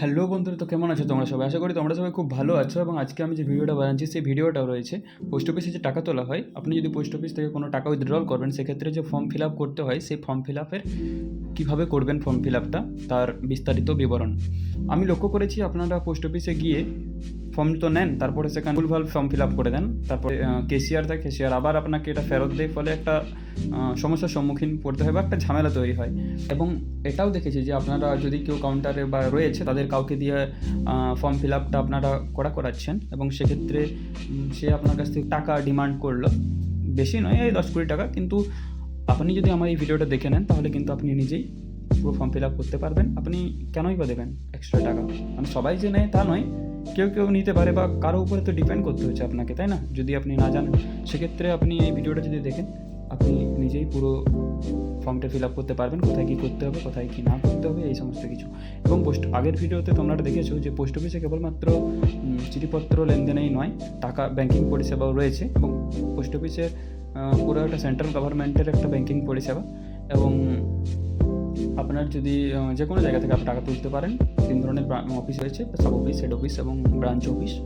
Hello বন্ধুরা, তো কেমন আছো? তোমরা সবাই আশা করি তোমরা সবাই খুব ভালো আছো এবং আজকে আমি যে ভিডিওটা বানাচ্ছি, সেই ভিডিওটাও রয়েছে পোস্ট অফিসে যে টাকা তোলা হয়, আপনি যদি পোস্ট অফিস থেকে কোনো টাকা উইথড্রল করবেন, সেক্ষেত্রে যে ফর্ম ফিল আপ করতে হয়, সেই ফর্ম ফিল আপের কীভাবে করবেন ফর্ম ফিল আপটা তার বিস্তারিত বিবরণ। আমি লক্ষ্য করেছি আপনারা পোস্ট অফিসে গিয়ে ফর্ম তো নেন, তারপরে সেখানে ভুলভাল ফর্ম ফিল আপ করে দেন, তারপরে কেসিআর থাকে কেসিআর আবার আপনাকে এটা ফেরত দেয়, ফলে একটা সমস্যার সম্মুখীন পড়তে হয় বা একটা ঝামেলা তৈরি হয়। এবং এটাও দেখেছি যে আপনারা যদি কেউ কাউন্টারে বা রয়েছে, তাদের কাউকে দিয়ে ফর্ম ফিল আপটা আপনারা করা করাচ্ছেন, এবং সেক্ষেত্রে সে আপনার কাছ থেকে টাকা ডিমান্ড করল। বেশি নয়, এই দশ কুড়ি টাকা, কিন্তু আপনি যদি আমার এই ভিডিওটা দেখে নেন, তাহলে কিন্তু আপনি নিজেই পুরো ফর্ম ফিল আপ করতে পারবেন। আপনি কেনই বা দেবেন এক্সট্রা টাকা? মানে সবাই যে নেয় তা নয় কেউ কেউ নিতে পারে বা কারও উপরে তো ডিপেন্ড করতে হচ্ছে আপনাকে, তাই না? যদি আপনি না জানেন, সেক্ষেত্রে আপনি এই ভিডিওটা যদি দেখেন, আপনি নিজেই পুরো ফর্মটা ফিল আপ করতে পারবেন, কোথায় কী করতে হবে, কোথায় কী না করতে হবে, এই সমস্ত কিছু। এবং পোস্ট আগের ভিডিওতে তোমরা দেখেছ যে পোস্ট অফিসে কেবলমাত্র চিঠিপত্র লেনদেনেই নয়, টাকা ব্যাংকিং পরিষেবাও রয়েছে এবং পোস্ট অফিসের পুরো একটা সেন্ট্রাল গভর্নমেন্টের একটা ব্যাংকিং পরিষেবা এবং আপনার যদি যে কোনো জায়গা থেকে আপনি টাকা তুলতে পারেন, তিন ধরনের অফিস রয়েছে সাব অফিস হেড অফিস এবং ব্রাঞ্চ অফিস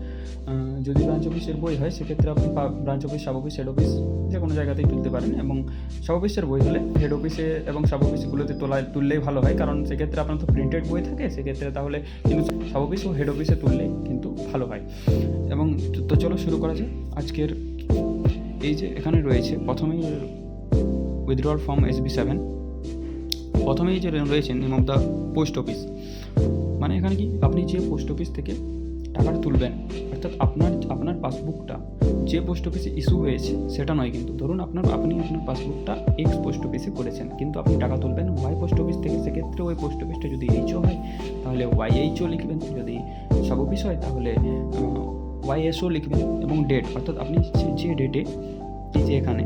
যদি ব্রাঞ্চ অফিসের বই হয়, সেক্ষেত্রে আপনি branch office sub office head office যে কোনো জায়গাতেই তুলতে পারেন এবং সাব অফিসের বই হলে হেড অফিসে এবং সাব অফিসগুলোতে তোলা, তুললেই ভালো হয়, কারণ সেক্ষেত্রে আপনার তো প্রিন্টেড বই থাকে, সেক্ষেত্রে তাহলে কিন্তু সাব অফিস ও হেড অফিসে তুললে কিন্তু ভালো হয়। এবং তো- চলো শুরু করা যাক। আজকের এই যে এখানে রয়েছে প্রথমেই withdrawal form S B seven প্রথমেই যে রয়েছে name of the post office মানে এখানে কি? আপনি যে পোস্ট অফিস থেকে টাকাটা তুলবেন, অর্থাৎ আপনার আপনার পাসবুকটা যে পোস্ট অফিসে ইস্যু হয়েছে, সেটা নয় কিন্তু। ধরুন আপনার, আপনি আপনার পাসবুকটা এক্স পোস্ট অফিসে করেছেন, কিন্তু আপনি টাকা তুলবেন ওয়াই পোস্ট অফিস থেকে, সেক্ষেত্রে ওই পোস্ট অফিসটা যদি এইচও হয়, তাহলে ওয়াই এইচও লিখবেন। যদি সাব অফিস হয়, তাহলে ওয়াই এসও লিখবেন এবং ডেট অর্থাৎ আপনি যে ডেটে যে এখানে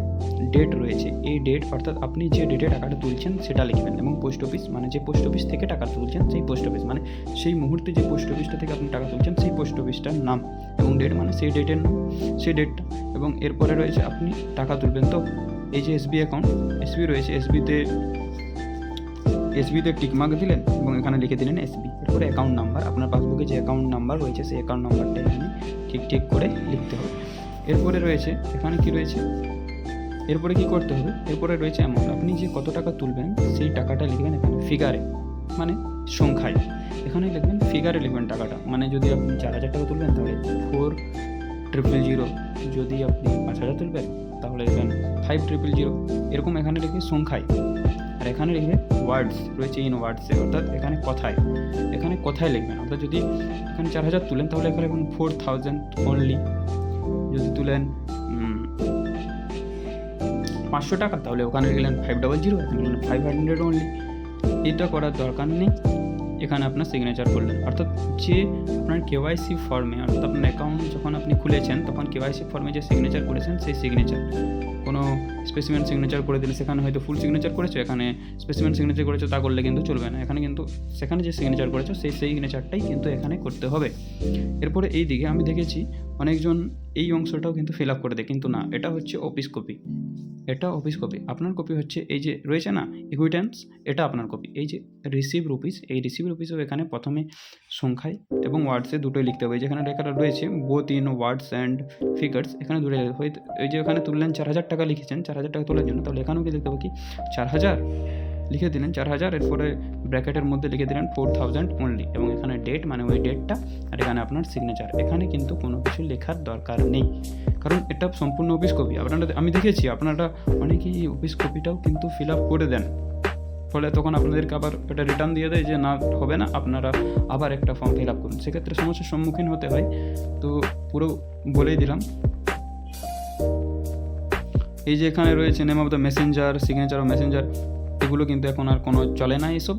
ডেট রয়েছে, এই ডেট অর্থাৎ আপনি যে ডেটে টাকাটা তুলছেন সেটা লিখবেন এবং পোস্ট অফিস মানে যে পোস্ট অফিস থেকে টাকা তুলছেন সেই পোস্ট অফিস মানে সেই মুহূর্তে যে পোস্ট অফিসটা থেকে আপনি টাকা তুলছেন সেই পোস্ট অফিসটার নাম এবং ডেট মানে সেই ডেটের নাম, সেই ডেটটা এবং এরপরে রয়েছে আপনি টাকা তুলবেন। তো এই যে এসবি অ্যাকাউন্ট এসবি রয়েছে এসবিতে এসবিতে টিকমার্ক দিলেন এবং এখানে লিখে দিলেন এসবি এরপরে অ্যাকাউন্ট নাম্বার আপনার পাসবুকে যে অ্যাকাউন্ট নাম্বার রয়েছে, সেই অ্যাকাউন্ট নাম্বারটা এখানে ঠিক ঠিক করে লিখতে হবে। এরপরে রয়েছে, এখানে কি রয়েছে? এরপরে কি করতে হবে? এরপরে রয়েছে অ্যামাউন্ট আপনি যে কত টাকা তুলবেন, সেই টাকাটা লিখবেন এখানে ফিগারে মানে সংখ্যায়। এখানে লিখবেন ফিগারে লিখবেন টাকাটা। মানে যদি আপনি চার হাজার টাকা তুলবেন, তাহলে ফোর ট্রিপল জিরো যদি আপনি পাঁচ হাজার তুলবেন, তাহলে লিখবেন ফাইভ ট্রিপল জিরো এরকম এখানে লিখে সংখ্যায়। আর এখানে লিখবে ওয়ার্ডস রয়েছে ইন ওয়ার্ডসে অর্থাৎ এখানে কথায়। এখানে কথায় লিখবেন। অর্থাৎ যদি এখানে চার হাজার তুলেন, তাহলে এখানে লিখবেন ফোর থাউজেন্ড অনলি যদি তুলেন পাঁচশো টাকা? তাহলে ওখানে গেলেন ফাইভ ডাবল জিরো এখানে লিখলেন ফাইভ হান্ড্রেড অনলি এটা করার দরকার নেই। এখানে আপনার সিগনেচার করলেন। অর্থাৎ যে আপনার কেওয়াইসি ফর্মে অর্থাৎ আপনার অ্যাকাউন্ট যখন আপনি খুলেছেন তখন কেওয়াইসি ফর্মে যে সিগনেচার করেছেন সেই সিগনেচার কোনো স্পেসিমেন্ট সিগনেচার করে দিলে সেখানে হয়তো ফুল সিগনেচার করেছ এখানে স্পেসিমেন্ট সিগনেচার করেছ তা করলে কিন্তু চলবে না। এখানে কিন্তু সেখানে যে সিগনেচার করেছ সেই সিগনেচারটাই কিন্তু এখানে করতে হবে। এরপরে এই দিকে আমি দেখেছি অনেকজন এই অংশটাও কিন্তু ফিল আপ করে দেয়, কিন্তু না, এটা হচ্ছে অফিস কপি এটা অফিস কপি আপনার কপি হচ্ছে এই যে রয়েছে না ইকুইটেন্স এটা আপনার কপি এই যে রিসিভ রুপিস এই রিসিভ রুপিসও এখানে প্রথমে সংখ্যায় এবং ওয়ার্ডসে দুটোই লিখতে হবে। যেখানে লেখাটা রয়েছে both in words and figures এখানে দুটো হয়তো এই যে এখানে তুললেন চার হাজার টাকা লিখেছেন, চার হাজার টাকা তোলার জন্য, তাহলে এখানেও কি লিখতে হবে কি? চার হাজার। লিখে দিলেন চার হাজার, এরপরে ব্র্যাকেটের মধ্যে লিখে দিলেন ফোর থাউজেন্ড অনলি এবং এখানে ডেট মানে ওই ডেটটা আর এখানে আপনার সিগনেচার এখানে কিন্তু কোনো কিছু লেখার দরকার নেই। কারণ এটা সম্পূর্ণ অফিস কপি আপনারা আমি দেখেছি, আপনারা অনেকেই অফিস কপিটাও কিন্তু ফিল আপ করে দেন। ফলে তখন আপনাদেরকে আবার এটা রিটার্ন দিয়ে দেয় যে না, হবে না, আপনারা আবার একটা ফর্ম ফিল আপ করুন। সেক্ষেত্রে সমস্যার সম্মুখীন হতে হয়। তো পুরো বলেই দিলাম। এই যে এখানে রয়েছে name of the messenger signature of messenger এগুলো কিন্তু এখন আর কোনো চলে না এসব।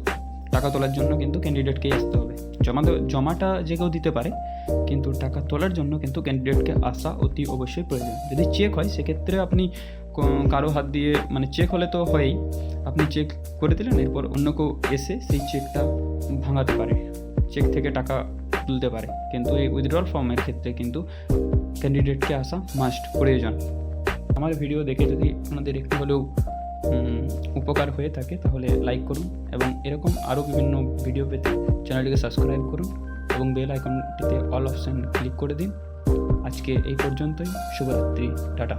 টাকা তোলার জন্য কিন্তু ক্যান্ডিডেটকে আসতে হবে। জমা জমাটা যে কেউ দিতে পারে, কিন্তু টাকা তোলার জন্য কিন্তু ক্যান্ডিডেটকে আসা অতি অবশ্যই প্রয়োজন। যদি চেক হয়, সেক্ষেত্রে আপনি কারও হাত দিয়ে মানে চেক হলে তো হয়ই। আপনি চেক করে দিলেন, এরপর অন্য কেউ এসে সেই চেকটা ভাঙাতে পারে। চেক থেকে টাকা তুলতে পারে। কিন্তু এই উইথড্রল ফর্মের ক্ষেত্রে কিন্তু ক্যান্ডিডেটকে আসা মাস্ট প্রয়োজন। আমার ভিডিও দেখে যদি আপনাদের একটু হলেও উপকার হয়ে থাকে, তাহলে লাইক করুন এবং এরকম আরও বিভিন্ন ভিডিও পেতে চ্যানেলটিকে সাবস্ক্রাইব করুন এবং বেল আইকনটিতে অল অপশান ক্লিক করে দিন। আজকে এই পর্যন্তই, শুভরাত্রি, টাটা।